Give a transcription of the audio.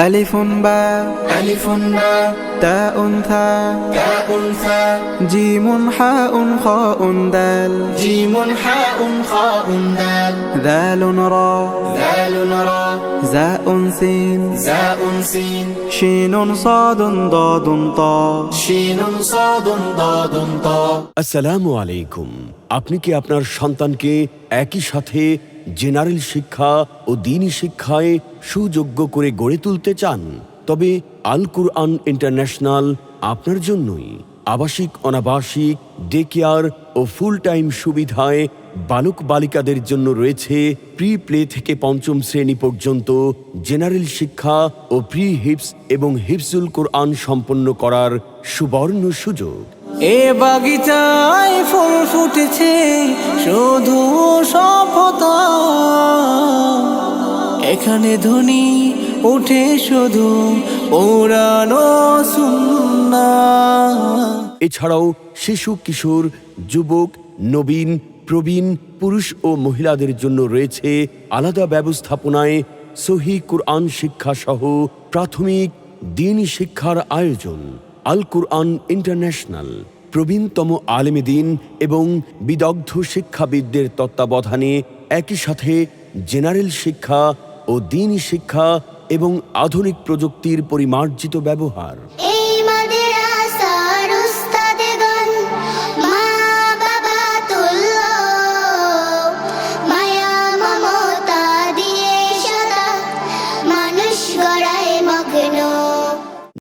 ألف باء ألف باء تاء ثاء تاء ثاء جيم حاء خاء دال جيم حاء خاء دال ذال را ذال را زاء سين زاء سين شين صاد ضاد طاء شين صاد ضاد طاء আসসালামু আলাইকুম আপনি কি আপনার সন্তানকে একই সাথে জেনারেল শিক্ষা ও দিনী শিক্ষায় সুযোগ্য করে গড়ে তুলতে চান। তবে আল কুরআন ইন্টারন্যাশনাল আপনার জন্যই। আবাসিক, অনাবাসিক ডে কেয়ার ও ফুল টাইম সুবিধায় বালক বালিকাদের জন্য রয়েছে প্রি প্লে থেকে পঞ্চম শ্রেণি পর্যন্ত জেনারেল শিক্ষা ও প্রি হিপস এবং হিফজুল কোরআন সম্পন্ন করার সুবর্ণ সুযোগ। এ বাগিচায় ফুল ফুটেছে, শুধু সফতা এখানে ধ্বনি ওঠে শুধু পুরানো এছাড়াও শিশু, কিশোর, যুবক, নবীন, প্রবীণ, পুরুষ ও মহিলাদের জন্য রয়েছে আলাদা ব্যবস্থাপনায় সহি কুরআন শিক্ষা সহ প্রাথমিক দিন শিক্ষার আয়োজন। আল কুরআন ইন্টারন্যাশনাল, প্রবীণতম আলেমে দিন এবং বিদগ্ধ শিক্ষাবিদদের তত্ত্বাবধানে একই সাথে জেনারেল শিক্ষা ও দিন শিক্ষা এবং আধুনিক প্রযুক্তির পরিমার্জিত ব্যবহার।